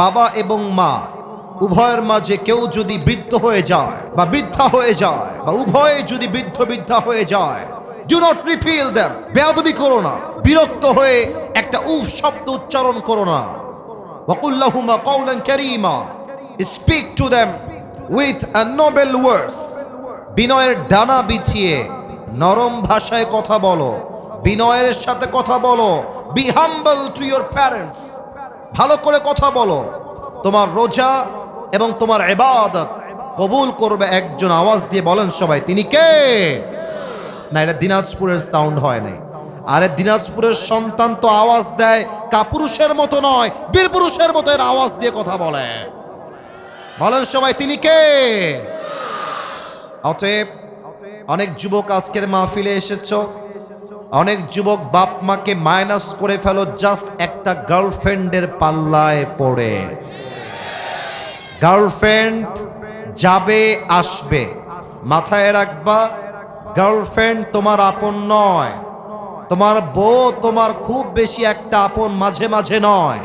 বাবা এবং মা, উভয়ের মাঝে কেউ যদি বৃদ্ধ হয়ে যায় বা বৃদ্ধা হয়ে যায় বা উভয়ে যদি বৃদ্ধ বৃদ্ধা হয়ে যায় ডু নট রিফিল দেম বেয়াদবি করো না। বিরক্ত হয়ে একটা উফ শব্দ উচ্চারণ করো না। ওয়াকুল্লাহুমা কওলান কারীমা। Speak to them with a noble words বিনয়ের ডানা বিছিয়ে নরম ভাষায় কথা বলো। বিনয়ের সাথে কথা বলো। Be humble to your parents ভালো করে কথা বলো। তোমার রোজা এবং তোমার এবাদত কবুল করবে একজন আওয়াজ দিয়ে বলেন সবাই, তিনি কে? না, এটা দিনাজপুরের সাউন্ড হয় নাই। আরে দিনাজপুরের সন্তান তো আওয়াজ দেয় কাপুরুষের মতো নয়, বীরপুরুষের মতো এর আওয়াজ দিয়ে কথা বলে। বলেন সবাই, তিনি কে? অতএব অনেক যুবক আজকের মাহফিলে এসেছ। অনেক যুবক বাপ মাকে মাইনাস করে ফেলো জাস্ট একটা গার্লফ্রেন্ডের পাল্লায় পড়ে। গার্লফ্রেন্ড যাবে, আসবে। মাথায় রাখবা গার্লফ্রেন্ড তোমার আপন নয়। তোমার বউ তোমার খুব বেশি একটা আপন মাঝে মাঝে নয়।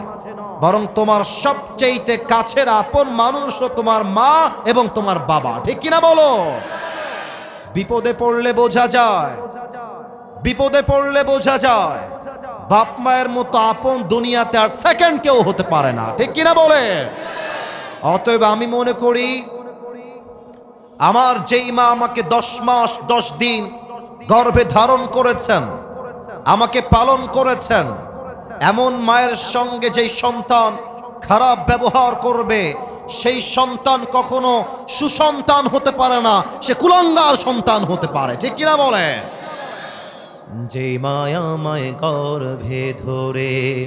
বরং তোমার সবচেয়েতে কাছের আপন মানুষও তোমার মা এবং তোমার বাবা। ঠিক কিনা বলো? বিপদে পড়লে বোঝা যায়। বিপদে পড়লে বোঝা যায়, বাপ মায়ের মতো আপন দুনিয়াতে আর সেকেন্ড কেউ হতে পারে না। ঠিক কিনা বলে? অতএব আমি মনে করি, আমার যেই মা আমাকে দশ মাস, দশ দিন গর্ভে ধারণ করেছেন, আমাকে পালন করেছেন, এমন মায়ের সঙ্গে যেই সন্তান খারাপ ব্যবহার করবে, সেই সন্তান কখনো সুসন্তান হতে পারে না, সে কুলঙ্গার সন্তান হতে পারে। ঠিক কিনা বলে? যে মায়া মায় গর্ভে ধরে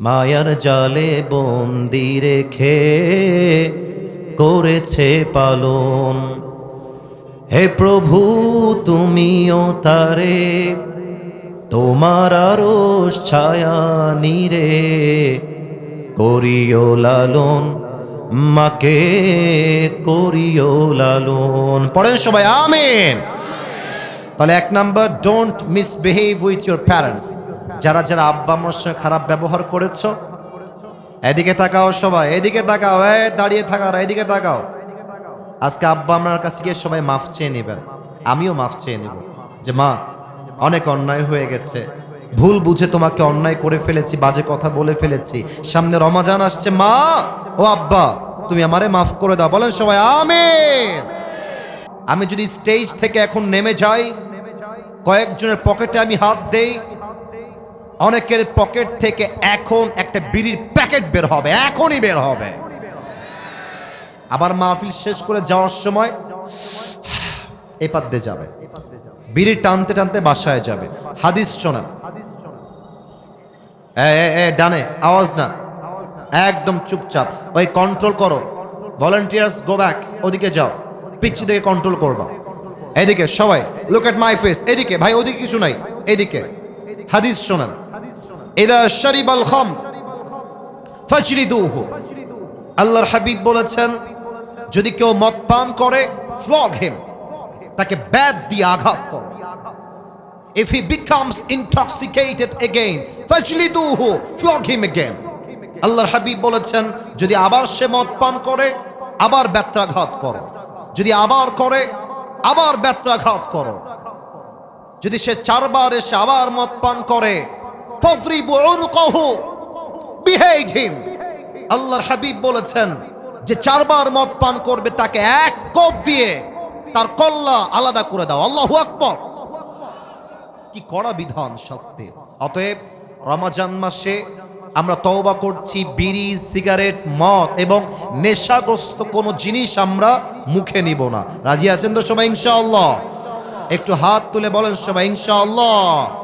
মায়ার জালে বন্দি রেখে করেছে পালন। হে প্রভু, তুমিও তারে, তোমার আরও ছায়া নিরে করিও লালন, মাকে করিও লালন। পড়েন সবাই, আমিন। তাহলে এক number don't misbehave with your parents যারা যারা আব্বা আমার সঙ্গে খারাপ ব্যবহার করেছ, এদিকে তাকাও সবাই, এদিকে তাকাও এ দাঁড়িয়ে থাকার, এদিকে তাকাও। আজকে আব্বা আমার কাছে গিয়ে সবাই মাফ চেয়ে নেবেন। আমিও মাফ চেয়ে নেব। যে মা, অনেক অন্যায় হয়ে গেছে। ভুল বুঝে তোমাকে অন্যায় করে ফেলেছি, বাজে কথা বলে ফেলেছি। সামনে রমাজান আসছে, মা, ও আব্বা, তুমি আমারে মাফ করে দাও। বলেন সবাই, আমিন। আমি যদি স্টেজ থেকে এখন নেমে যাই, কয়েকজনের পকেটে আমি হাত দেই, অনেকের পকেট থেকে এখন একটা বিড়ির প্যাকেট বের হবে, এখনই বের হবে। আবার মাহফিল শেষ করে যাওয়ার সময় এপার দিয়ে যাবে। বিড়ি টানতে টানতে বাসায় যাবে। হাদিস শোনেন। ডানে, আওয়াজ না। একদম চুপচাপ। ওই কন্ট্রোল করো। ভলেন্টিয়ার্স গো ব্যাক ওদিকে যাও। পিচ্ছি থেকে কন্ট্রোল করবা। এদিকে সবাই লুক এট মাই ফেস এদিকে ভাই ওদিকে কিছু নাই। এদিকে হাদিস শোনেন। ইদা শরিবাল খাম ফাজরিদুহু। আল্লাহর হাবিব বলেছেন যদি কেউ মদ পান করে ফ্লগ হিম তাকে ব্যাদ দিয়ে আঘাত করো। If he becomes intoxicated again, ফাজলিদুহু flog him again. আল্লাহর হাবিব বলেছেন যদি আবার সে মদ পান করে আবার ব্যত্রাঘাত করো। আবার করে, আবার ব্যত্রাঘাত করো। যদি সে চারবার এসে আবার মদ পান করে আল্লাহর হাবিব বলেছেন যে চারবার মদ পান করবে, তাকে এক কোপ দিয়ে তার কল্লা আলাদা করে দাও। আল্লাহ আকবার। কি কড়া বিধান শাস্তির। অতএব রমাজান মাসে আমরা তওবা করছি বিড়ি, সিগারেট, মদ এবং নেশাগ্রস্ত কোনো জিনিস আমরা মুখে নিব না। রাজি আছেন তো সবাই? ইনশাআল্লাহ। একটু হাত তুলে বলেন সবাই, ইনশাআল্লাহ।